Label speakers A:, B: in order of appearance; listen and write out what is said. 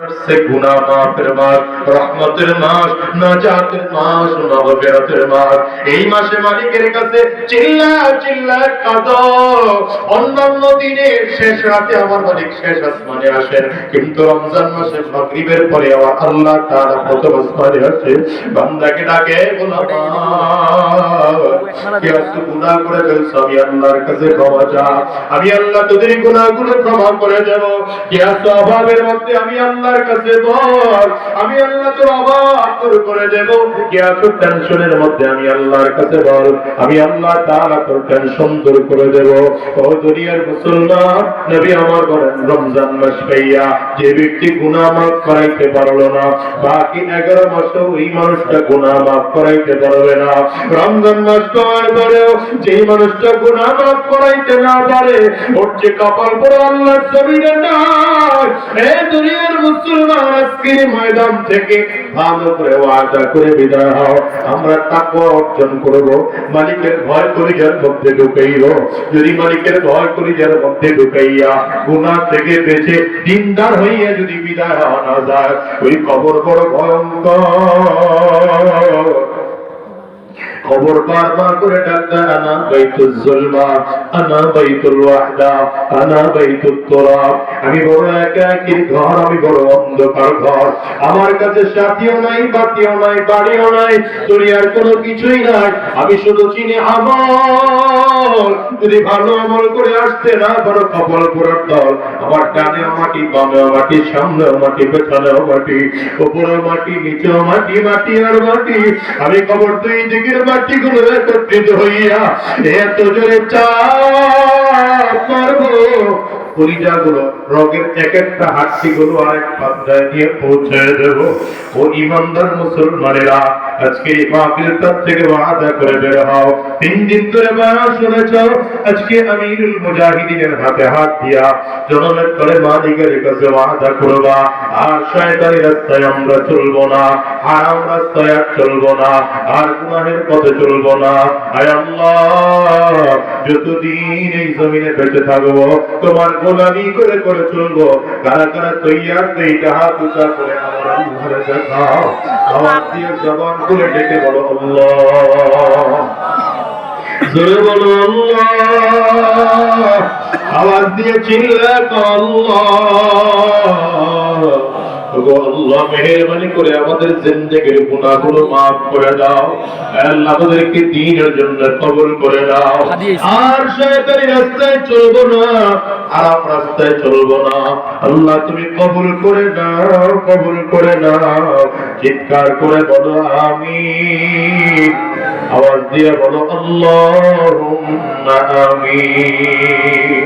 A: আমার আল্লাহ কাছে ক্ষমা চা আমি আল্লাহ তোদের গুনাহগুলো ক্ষমা করে দেব। কি আজকে অভাবের মধ্যে আমি আল্লাহর কাছে বল আমি আল্লাহ তোর অভাব দূর করে দেব। আজকে টেনশনের মধ্যে আমি আল্লাহর কাছে বল। আমি আল্লাহ তাআলা তোর টেনশন দূর করে দেব। ও দুনিয়ার মুসলমান, নবী আমার বলেন, রমজান মাস পাইয়া যে ব্যক্তি গুনাহ মাফ করাইতে পারল না, বাকি এগারো মাসেও ওই মানুষটা গুনাহ মাফ করাইতে পারবে না। রমজান মাস পাওয়ার পরেও যেই মানুষটা গুনাহ মাফ করাইতে না পারে, ওর যে কপাল পরে আল্লাহর জমিনে নাই। এ দুনিয়ার মুসলমান আজকে ময়দান থেকে ভালো করে ওয়াদা করে বিদায় হও। আমরা তাকওয়া অর্জন করব। মালিকের ভয় কলিজার মধ্যে ঢুকাইব যদি মালিকের ভয় কলিজার মধ্যে ঢুকাইয়া গুনাহ থেকে বেঁচে দিনদার হইয়া যদি বিদায় হওয়া না যায়, ওই কবর বড় ভয়ঙ্কর। খবর বারবার করে ডাকতে আনা বাইতুল জুলমা, আনা বাইতুল ওয়াহদা, আনা বাইতুল তুরাব। আমি বড় একাকির ঘর আমি বড় অন্ধকার ঘর। আমার কাছে সাথীও নাই বাতিও নাই, বাড়িও নাই, দুনিয়ার কোনো কিছুই নাই। আমি শুধু চিনি আমল। যদি ভালো আমল করে আসতে না বড় কপাল পুরার দল আমার ডানেও মাটি বামেও মাটি সামনেও মাটি পেছনেও মাটি উপরেও মাটি নিচেও মাটি মাটি আর মাটি। আমি খবর দুই দিকের মাটি গুলো একত্রিত হইয়া এত জোরে মারবো কলিজা গুলো রগের এক একটা হাড্ডি গুলো আরেক পাত্রায় নিয়ে পৌঁছে দেব। ও ইমানদার মুসলমানেরা আজকে এই মাহফিলটার থেকে ওয়াদা করে বের হও। তিন দিন ধরে বয়ান শুনেছ আজকে আমিরুল মুজাহিদিনের হাতে হাত দিয়া জনমের করে মালিকের কাছে ওয়াদা করবা। আর শয়তানি রাস্তায় আমরা চলবো না হারাম রাস্তায় আর চলবো না আর গুনাহের পথে চলবো না। আয় আল্লাহ যতদিন এই জমিনে বেঁচে থাকব তোমার গোলামি করে করে চলবো। কারা কারা তৈয়ার দুইটা হাত উঁচা করে আমার আল্লাহরে দেখাও আমার দিয়ে জবান করে ডেকে বলো আল্লাহ। জোরে বলো আওয়াজ দিয়ে চিল্লা আল্লাহ। আল্লাহ মেহেরবানি করে আমাদের জিন্দেগির গুনাহগুলো মাফ করে দাও। আল্লাহ আমাদেরকে দ্বীনের জন্য কবুল করে দাও। আর শয়তানি রাস্তায় চলবো না আরাম রাস্তায় চলবো না। আল্লাহ তুমি কবুল করে নাও কবুল করে নাও। চিৎকার করে বলো আমিন। আওয়াজ দিয়ে বলো আল্লাহুম্মা আমিন।